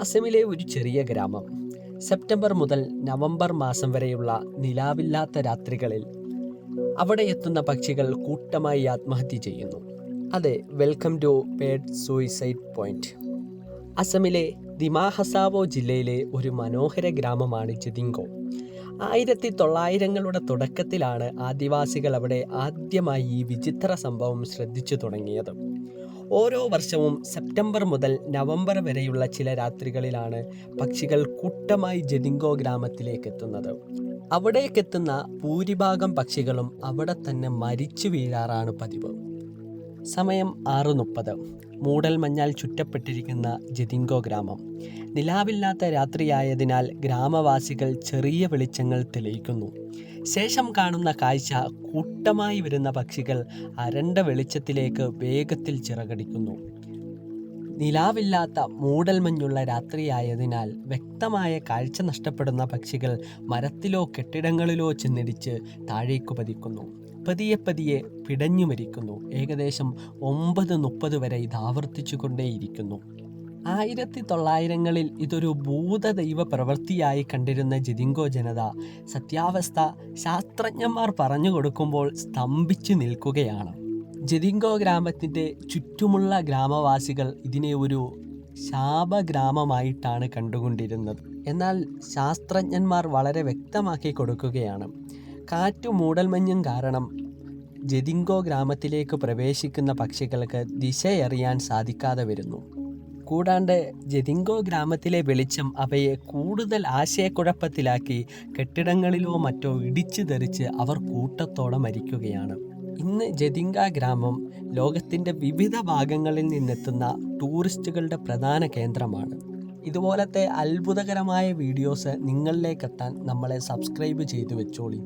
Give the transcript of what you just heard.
അസമിലെ ഒരു ചെറിയ ഗ്രാമം. സെപ്റ്റംബർ മുതൽ നവംബർ മാസം വരെയുള്ള നിലാവില്ലാത്ത രാത്രികളിൽ അവിടെ എത്തുന്ന പക്ഷികൾ കൂട്ടമായി ആത്മഹത്യ ചെയ്യുന്നു. അതെ welcome to bird suicide point അസമിലെ ദിമാഹസാവോ ജില്ലയിലെ ഒരു മനോഹര ഗ്രാമമാണ് ജിതിങ്കോ ആയിരത്തി തൊള്ളായിരങ്ങളുടെ തുടക്കത്തിലാണ് ആദിവാസികൾ അവിടെ ആദ്യമായി ഈ വിചിത്ര സംഭവം ശ്രദ്ധിച്ചു തുടങ്ങിയത്. ഓരോ വർഷവും സെപ്റ്റംബർ മുതൽ നവംബർ വരെയുള്ള ചില രാത്രികളിലാണ് പക്ഷികൾ കൂട്ടമായി ജതിങ്കോ ഗ്രാമത്തിലേക്ക് എത്തുന്നത് അവിടേക്കെത്തുന്ന ഭൂരിഭാഗം പക്ഷികളും അവിടെ തന്നെ മരിച്ചു വീഴാറാണ് പതിവ്. സമയം ആറ് മുപ്പത്. മൂടൽ മഞ്ഞാൽ ചുറ്റപ്പെട്ടിരിക്കുന്ന ജതിങ്കോ ഗ്രാമം. നിലാവില്ലാത്ത രാത്രിയായതിനാൽ ഗ്രാമവാസികൾ ചെറിയ വെളിച്ചങ്ങൾ തെളിയിക്കുന്നു. ശേഷം കാണുന്ന കാഴ്ച കൂട്ടമായി വരുന്ന പക്ഷികൾ അരണ്ട വെളിച്ചത്തിലേക്ക് വേഗത്തിൽ ചിറകടിക്കുന്നു. നിലാവില്ലാത്ത മൂടൽമഞ്ഞുള്ള രാത്രിയായതിനാൽ വ്യക്തമായ കാഴ്ച നഷ്ടപ്പെടുന്ന പക്ഷികൾ മരത്തിലോ കെട്ടിടങ്ങളിലോ ചെന്നിടിച്ച് താഴേക്കു പതിക്കുന്നു. പതിയെ പതിയെ പിടഞ്ഞു മരിക്കുന്നു. ഏകദേശം ഒമ്പത് മുപ്പത് വരെ ഇത് ആവർത്തിച്ചു കൊണ്ടേയിരിക്കുന്നു ആയിരത്തി തൊള്ളായിരങ്ങളിൽ ഇതൊരു ഭൂതദൈവ പ്രവൃത്തിയായി കണ്ടിരുന്ന ജിതിങ്കോ ജനത സത്യാവസ്ഥ ശാസ്ത്രജ്ഞന്മാർ പറഞ്ഞു കൊടുക്കുമ്പോൾ സ്തംഭിച്ചു നിൽക്കുകയാണ്. ജതിങ്കോ ഗ്രാമത്തിന്റെ ചുറ്റുമുള്ള ഗ്രാമവാസികൾ ഇതിനെ ഒരു ശാപഗ്രാമമായിട്ടാണ് കണ്ടുകൊണ്ടിരുന്നത്. എന്നാൽ ശാസ്ത്രജ്ഞന്മാർ വളരെ വ്യക്തമാക്കി കൊടുക്കുകയാണ്. കാറ്റു മൂടൽമഞ്ഞും കാരണം ജതിങ്കോ ഗ്രാമത്തിലേക്ക് പ്രവേശിക്കുന്ന പക്ഷികൾക്ക് ദിശയറിയാൻ സാധിക്കാതെ വരുന്നു. കൂടാണ്ട് ജതിങ്കോ ഗ്രാമത്തിലെ വെളിച്ചം അവയെ കൂടുതൽ ആശയക്കുഴപ്പത്തിലാക്കി കെട്ടിടങ്ങളിലോ മറ്റോ ഇടിച്ചു തെറിച്ച് അവർ കൂട്ടത്തോടെ മരിക്കുകയാണ്. ഇന്ന് ജതിങ്ക ഗ്രാമം ലോകത്തിന്റെ വിവിധ ഭാഗങ്ങളിൽ നിന്നെത്തുന്ന ടൂറിസ്റ്റുകളുടെ പ്രധാന കേന്ദ്രമാണ്. ഇതുപോലത്തെ അത്ഭുതകരമായ വീഡിയോസ് നിങ്ങളിലേക്കെത്താൻ നമ്മളെ സബ്സ്ക്രൈബ് ചെയ്തു വെച്ചോളി.